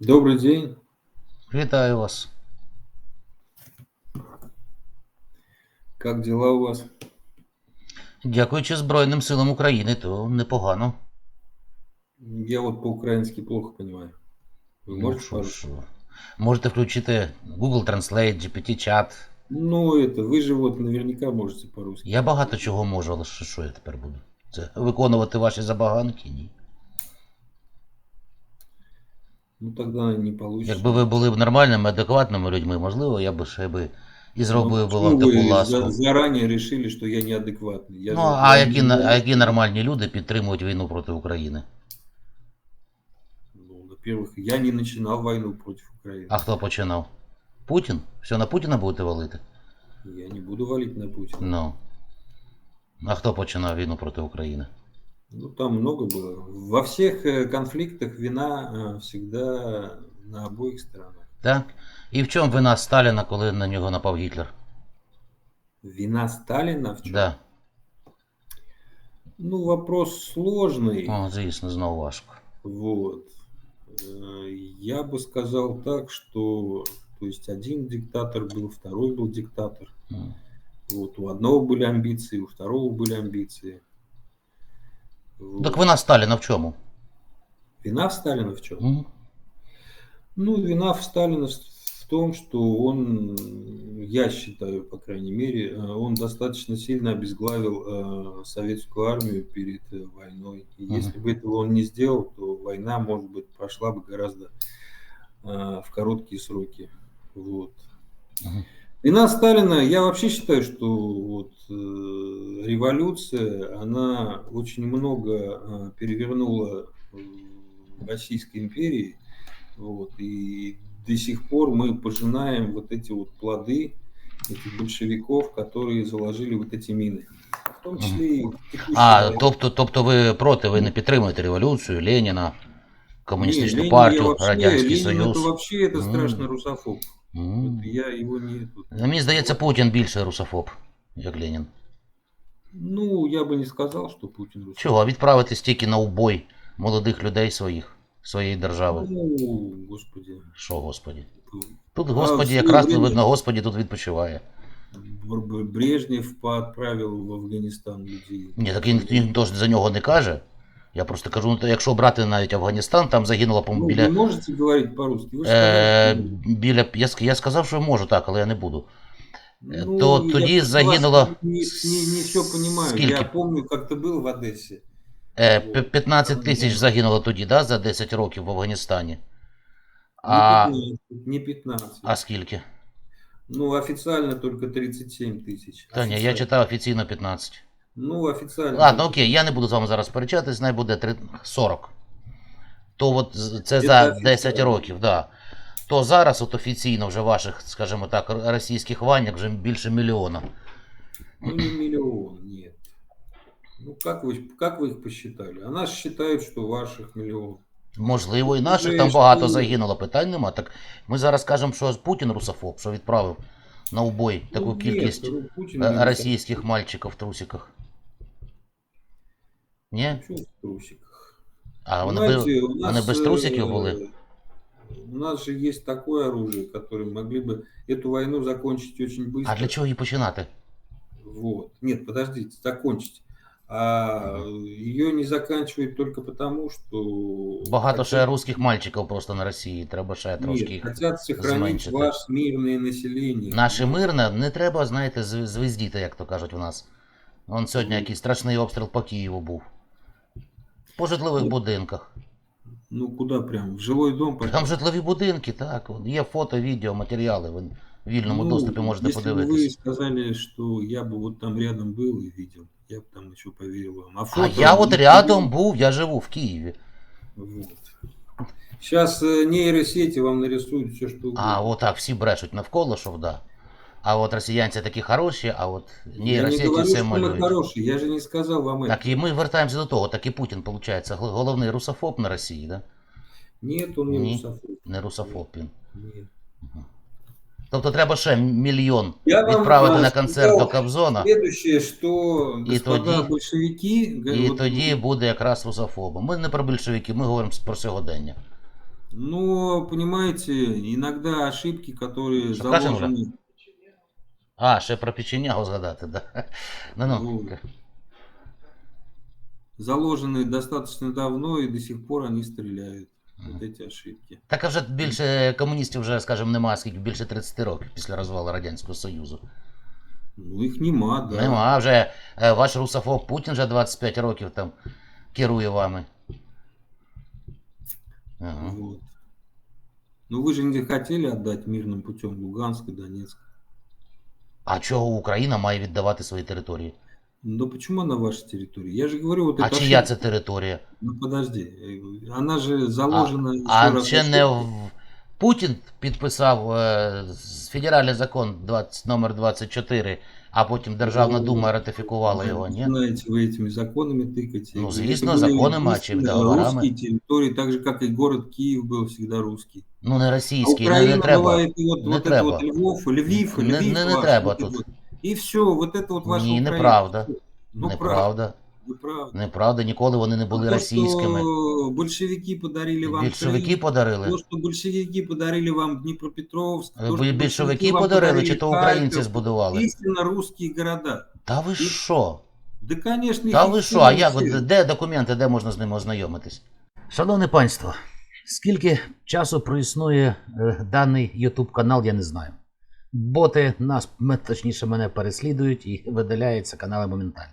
Добрый день. Вітаю вас. Как дела у вас? Дякуючи Збройним силам України, то непогано. Я вот по-украински плохо понимаю. Вы Ну, можете що по-русски? ж, Можете включити Google Translate, GPT-чат. Ну, это, вы же вот наверняка можете по-русски. Я багато чого можу, але що, що я тепер буду? Це виконувати ваші забаганки? Ні. Ну, тогда не получится. Якби ви були б нормальними, адекватними людьми, можливо, я би ще би і зробив би почему вам таку вы ласку. за- заранее решили, что я неадекватный? Я Ну, же- а я які, не- на- а які нормальні люди підтримують війну проти України? Ну, во-первых, я не начинал войну против Украины. А хто починав? Путін? Все на Путіна будете валити? Я не буду валить на Путина. Ну. А хто починав війну проти України? Ну, там много было. Во всех э, конфликтах вина э, всегда на обоих сторонах. Так? І в чому вина Сталіна, коли на нього напав Гітлер? Вина Сталина в чем? Да. Ну, вопрос сложный. О, звісно, знову важко. Вот. Э, Я бы сказал так, что то есть один диктатор был, второй был диктатор. М. Вот у одного были амбиции, у второго были амбиции. Так вина Сталіна в чому? Вина в Сталина в чем? М? Ну, вина в Сталина в том, что он, я считаю, по крайней мере, э, он достаточно сильно обезглавил э, советскую армию перед э, войной. И Мгм. если бы этого он не сделал, то война, может быть, прошла бы гораздо э, в короткие сроки. Вот. Мгм. Вина Сталина, я вообще считаю, что вот, э, революция, она очень много э, перевернула э, в Российской империи, вот, и до сих пор мы пожинаем вот эти вот плоды этих большевиков, которые заложили вот эти мины. В том числе и текущая А, война. тобто, тобто ви проти, ви не підтримуєте революцію, Леніна, комуністичну Не, Ленин партію, я вообще- Радянський Ленин Союз. это вообще это М. страшно русофоб. Это я его не... Ну, Мені здається, Путін більше русофоб, як Ленін. Ну, я бы не сказал, что Путин русофоб. Чого? Відправити стільки на убой молодих людей своїх, своєї держави. Ну, господи. Що, господі? Тут, А, господі, якраз время- видно, господі тут відпочиває. Бр- Бр- Брежнев отправил в Афганистан людей. Ні, так ніхто ніхто ж за нього не каже. Я просто кажу, ну, то якщо брати навіть Афганістан, там загинуло по Ну, біля. Вы можете говорить по-русски? Вы же Е, сказали, что- біля я, ск- я сказав, що можу так, але я не буду. е, Ну, то я тоді вас загинуло Не, не, не все понимаю. скільки? Я помню, как ты был в Одессе. Е, п- 15 тисяч загинуло тоді, да, за 10 років в Афганістані. Не А, 15. Не 15. а скільки? Ну, официально только 37 тысяч. Та ні, я Официально. читав офіційно 15. Ну, официально. Ладно, окей, я не буду з вами зараз сперечатись, най буде три- 40. То от це за офіційно. 10 років, да. То зараз от офіційно вже ваших, скажімо так, російських ваньок вже більше мільйона. Ну, не миллион, нет. Ну, как вы, как вы их посчитали? А нас считают, что ваших миллион. Можливо, і наших там багато загинуло, питань нема. Так ми зараз кажемо, що Путін русофоб, що відправив на убой таку Ну, кількість е, російських мальчиків в трусиках. Ні? Почему в трусиках? А вони, Знаете, би, у вони нас, без трусиків э, були? У нас же есть такое оружие, которое могли бы эту войну закончить очень быстро. А для чого її починати? Вот. Нет, подождите, закончить. А ее не заканчивают только потому, что... Багато хотят- ще русських мальчиків просто на Росії, треба ще трошки Нет, їх. хотят сохранить зменшити. ваше мирное население. Наше мирне не треба, знаєте, зв- звездіти, як то кажуть у нас. Вон сьогодні якийсь страшний обстріл по Києву був. По житлових Ну, будинках. Ну, куда прям? В жилой дом? пойти? Там житлові будинки, так. от Є фото, відео, матеріали. Ви в вільному Ну, доступі можете если бы вы подивитись. сказали, что я бы вот там рядом был и видел, я бы там еще поверил вам. А, А фото я от не рядом видел. був, я живу в Києві. Вот. Сейчас э, нейросети вам нарисуют все, что угодно. А отак всі брешуть навколо, що да. А от росіянці такі хороші, а от я не нейросеті говорю, все что мы малюють. хорошие, я же не сказал вам это. Так і ми вертаємося до того, так і Путін, виходить, головний русофоб на Росії, да? Нет, он не Не. русофоб. Не русофоб він. Нет. Тобто треба ще мільйон Я вам, відправити а, на концерт сказав, до Кобзона, Следующее, что И господа тоді- большевики... г- і вот, тоді буде якраз русофобом. Ми не про більшовиків, ми говоримо про сьогодення. Но, понимаете, иногда ошибки, которые Что, кашель уже? заложены... А, ще про печенягу згадати, да. Ну ну. Ну, заложены достаточно давно, и до сих пор они стреляют. Вот эти ошибки. Так а вже більше комуністів вже, скажімо, немає, скільки більше 30 років після розвалу Радянського Союзу. Ну, их нема, да. Нема вже е, ваш русофоб Путін вже 25 років там керує вами. Ага. Вот. Ну, вы же не хотели отдать мирным путем Луганск и Донецк. А чого Україна має віддавати свої території? Ну, почему она ваша территория? Я же говорю, вот А пошли... чия це територія? Ну, подожди. вона Она же заложена... А, А ще не в... Путін підписав е, федеральний закон 20, номер 24, а потім Державна Ну, Дума ратифікувала Вы його, ні? Знаете, вы этими законами тыкаете. Ну, Это звісно, были законами, а чим единственные договорами. Русские территории, так же, как и город Киев был всегда русский. Ну не А російський, не, Украина не треба. была это вот, Не вот это треба. вот Львов, Львів, Не- Львів не- не ваш, треба вот тут. это вот. И все, вот это вот ваша Ні, Украина. неправда. Ну, Неправда. Вы правы. Неправда, ніколи вони не були А то, російськими. что большевики подарили вам Більшовики Крым, подарили. то, что большевики подарили вам Днепропетровск, то, Е, что бі- Більшовики большевики вам подарили, чи то українці Харьков, збудували? Истинно русские города. Та ви що? Да, конечно, Та их ви истинно що? А як все. от де документи, де можна з ними ознайомитись? Шановне панство, скільки часу проіснує е, даний YouTube канал, я не знаю. Боти нас, м- точніше, мене переслідують і видаляються канали моментально.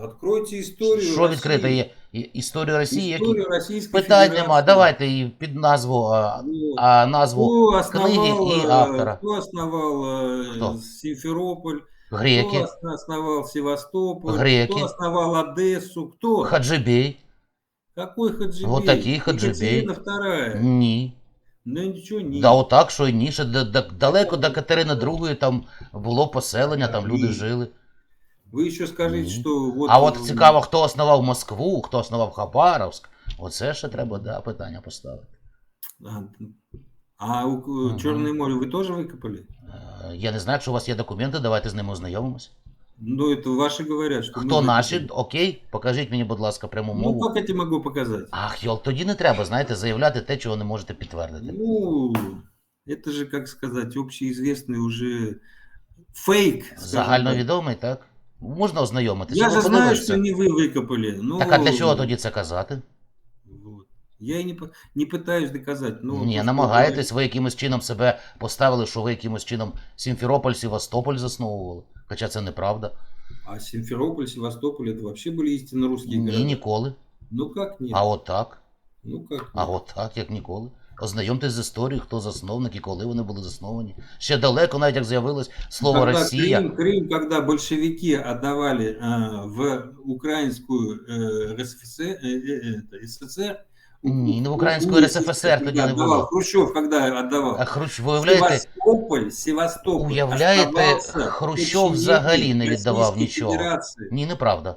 Откройте историю Що відкрито России. є? Історію Росії, які Историю Российской питань Федерации. нема. Давайте і під назву, а, а назву Кто основал, книги э, автора? Кто основал э, Кто? Симферополь? греки, Кто основал Севастополь? Греки. Кто основал Одессу? Кто? Хаджибей. Какой Хаджибей? Вот такие Хаджибей. Екатерина вторая. Ні. Ну ничего, не. Да, отак, що і ні, да- далеко до Катерини II там було поселення, там люди жили. Вы еще скажите, Ні. что вот... А от э, цікаво, хто основав Москву, хто основав Хабаровськ. Оце ще треба да, питання поставити. А, а у Мгм. Черное море вы тоже выкопали? Е, Я не знаю, якщо у вас є документи, давайте з ними ознайомимось. Ну, это ваши говорят, что мы Хто выкопали. наші? Окей, покажіть мені, будь ласка, пряму Ну, мову. как я тебе могу показать? Ах, йол, тоді не треба, знаєте, заявляти те, чого не можете підтвердити. Ну, это же, как сказать, общеизвестный уже фейк. скажем Загальновідомий, так? Можна ознайомитися. Я ви же знаю, подивитеся. что не вы выкопали. Ну, Так а для чого тоді це казати? Вот. Я и не, по- не пытаюсь доказать. Ну, то, Ні, что намагаєтесь, ви якимось чином себе поставили, що ви якимось чином Сімферополь, Севастополь засновували. Хоча це неправда. говорят. А Симферополь, Севастополь, это вообще были истинно русские Ні, города. ніколи. Ну как нет? А от так. Ну как А нет? от так, як ніколи. Ознайомтесь з історією, хто засновник і коли вони були засновані. Ще далеко, навіть як з'явилось слово Когда Росія. Крым, Крым, когда большевики отдавали а, в украинскую э, РСФСР, э, э, это, СССР, у- Не, не в у- украинскую у- РСФСР тогда когда не отдавал, было. Хрущев, когда отдавал. А Хрущ, ви уявляєте, Севастополь, Севастополь Уявляєте, оставался Хрущов подчинением взагалі не віддавав Российской нічого. Федерации. ні, неправда.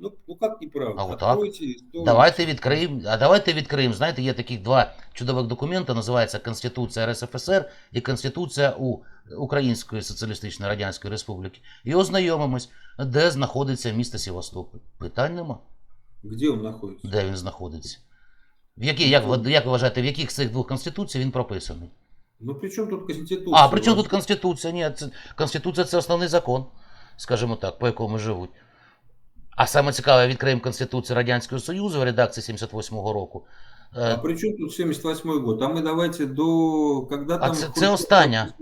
Ну, ну как неправда? А вот так? Историю. Давайте відкриємо. А давайте відкриємо. Знаєте, є таких два чудових документи, називається Конституція РСФСР і Конституція у Української Соціалістичної Радянської Республіки. І ознайомимось, де знаходиться місто Севастополь. Питань нема. Где он находится? Де він знаходиться? В які, як, як ви вважаєте, в яких з цих двох конституцій він прописаний? Ну при чем тут Конституция? А, при чому тут Конституція? Ні, це, Конституція це основний закон, скажімо так, по якому живуть. А саме цікаве, відкриємо Конституцію Радянського Союзу в редакції 78-го року. А Е, при чем тут 78 год? А мы давайте до... Когда там... це- це Хрущев- остання.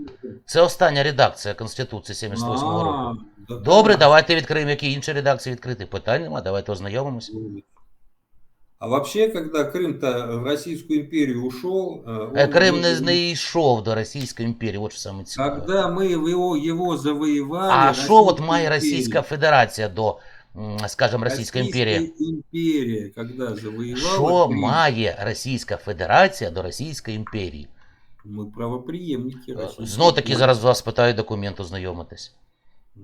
Це остання редакція Конституції 78-го року. А, да, Добре, да. давайте відкриємо, які інші редакції відкриті. Питань нема, давайте ознайомимося. А вообще, когда Крым-то в Российскую империю ушел... э, Е, он- Крим не, не йшов до Російської імперії, от що саме цікаве. Когда мы его, его завоевали... А що от Российская має империя- Російська Федерація до, м, скажімо, Російської імперії? Российская империя, когда завоевала Що Крым, має Російська Федерація до Російської імперії? мы правоприемники Российской Знов таки империи. зараз вас питаю документ ознайомитись. Ну,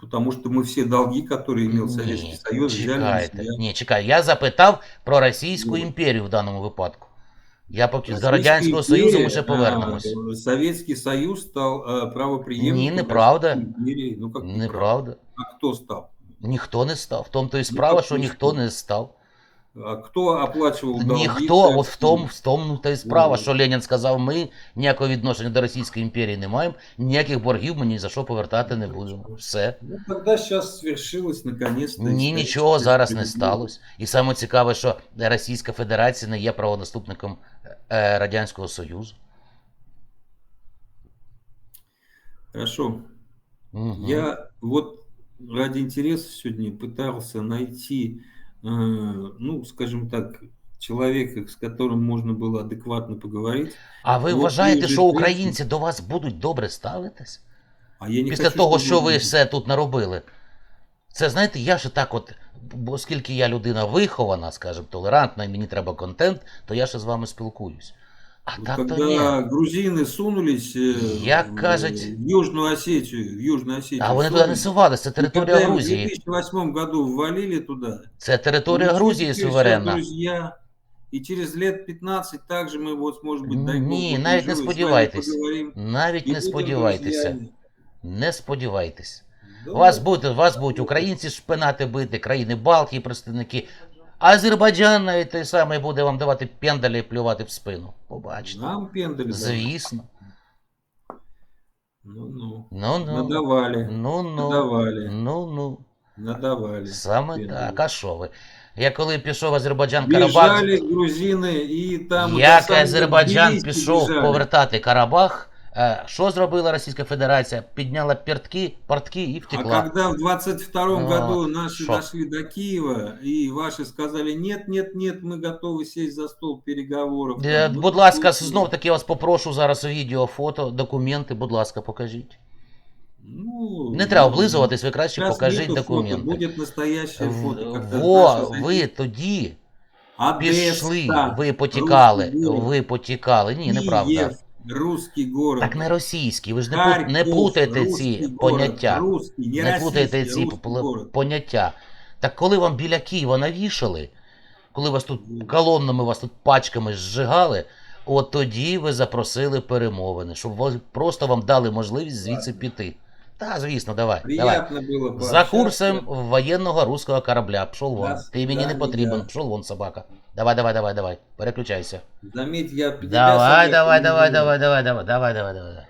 Потому что мы все долги, которые имел Советский Ні, Союз, взяли на чекайте. себя. Ні, чекай, я запитав про Російську Ну. імперію в даному випадку. Я поки до Российская Радянського Союзу ми империя, ще а, повернемось. Советский Союз стал а, правопреемником Не, неправда. Российской империи. Ну как неправда? Неправда. А кто стал? Ніхто не став. В тому то і справа, що ніхто не став. А кто оплачивал долги? Ніхто, от в тому, в тому то і справа, Ну. що Ленін сказав, ми ніякого відношення до Російської імперії не маємо, ніяких боргів ми ні за що повертати не будемо. Все. Ну тогда сейчас свершилось наконец-то. Ні, нічого зараз не сталося. І саме цікаве, що Російська Федерація не є правонаступником е, Радянського Союзу. Хорошо. Мгм. Я вот ради интереса сегодня пытался найти, э, ну, скажем так, человека, с которым можно было адекватно поговорить. А ви Ну, вважаєте, дуже що третій. українці до вас будуть добре ставитись? А я не Після хочу, того, чтобы що ви люди- все тут наробили. Це знаєте, я ж так от, бо оскільки я людина вихована, скажімо, толерантна, і мені треба контент, то я ще з вами спілкуюсь. А Вот так то когда ні. грузины сунулись э, Як в, кажуть- в Южную Осетию, в Южную Осетию, А вони туди не сунулись, сувалися, це и територія когда им в Грузії. 2008 году ввалили туда, Це територія мы Грузії чувствуем, суверенна. что, друзья, и через лет 15 также мы вот, может быть, дай Бог, Ні, вот навіть не живы, с вами сподівайтесь. поговорим, Навіть и не будем сподівайтеся. друзьями. Не сподівайтесь. Да, Вас будуть, вас будуть українці шпинати бити, країни Балтії, представники. Азербайджан навіть той самий буде вам давати пендалі і плювати в спину. Побачите. Нам пендали. Звісно. Ну-ну. Ну ну. Надавали. Ну ну. Надавали. Ну ну. Надавали. Саме Пендали. так. А що ви? Я коли пішов в Азербайджан Карабах, Бежали грузины и там... як Азербайджан пішов повертати Карабах, е, що зробила Російська Федерація? Підняла пертки, портки і А втекла. когда в 22 Ну, году наши шо? дошли до Киева, и ваши сказали, нет, нет, нет, мы готовы сесть за стол переговоров. Е, Там, ну, Будь ласка, ну, знов таки вас попрошу зараз відео, фото, документи, будь ласка, покажіть. ну, Не треба ну, облизуватись, ви краще сейчас покажіть нету документи. Фото, будет настоящее фото. В- когда Во, наши ви зайдут. тоді Одесса, пішли, ви потікали, русский город, ви потікали. Ні, неправда. Русский город. Так не російський, ви ж не, Харьков, не плутайте ці город, поняття. Русский, не, Не плутайте ці город. поняття. Так коли вам біля Києва навішали, коли вас тут колоннами, вас тут пачками зжигали, от тоді ви запросили перемовини, щоб просто вам дали можливість звідси піти. Та, звісно, давай. давай. Приятно было За пообщаться. курсом воєнного руського корабля. Пшов вон. До Ти мені не свидання. потрібен. Пшов вон, собака. Давай, давай, давай, давай. Переключайся. Заметь, я тебя Давай, советую давай, не давай, делать. давай, давай, давай, давай, давай, давай.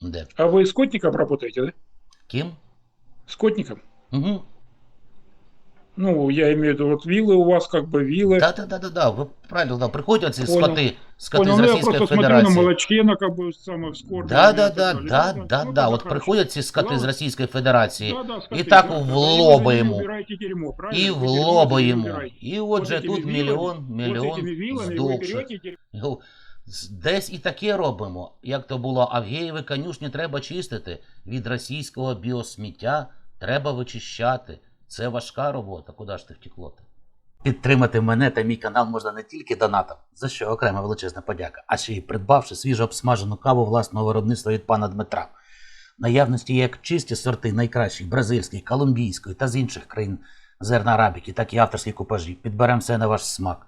Де? А вы скотником работаете, да? Ким? Скотником? Угу. Ну, я имею в виду, вот виллы у вас как бы виллы. Да, да, да, да, да. Ви правильно да. приходять ці Понял. скоти, скоти Понял, з ну я Російської просто смотрю на Федерації. молочке, на как бы самое скорбное. Да, и да, так да, далее. да, Ну, да, ну, да. это От хорошо. приходять ці скоти з Главное- Російської Федерації. Да, да, скоты, І так да, в да, лоба вы за ними йому. убираете дерьмо, правильно? І Вы в дерьмо лоба за ними йому. убираете. І Вот отже этими тут вилами, мільйон, вот мільйон этими вилами вы здохших. берете дерьмо. Ну, з- Десь і таке робимо. Як то було, Авгеєві конюшні треба чистити. Від російського біосміття треба вичищати. Це важка робота. Куди ж ти втекло? Підтримати мене та мій канал можна не тільки донатом, за що окрема величезна подяка, а ще й придбавши свіжо обсмажену каву власного виробництва від пана Дмитра. В Наявності як чисті сорти найкращих бразильської, колумбійської та з інших країн зерна арабіки, так і авторські купажі. Підберемо все на ваш смак.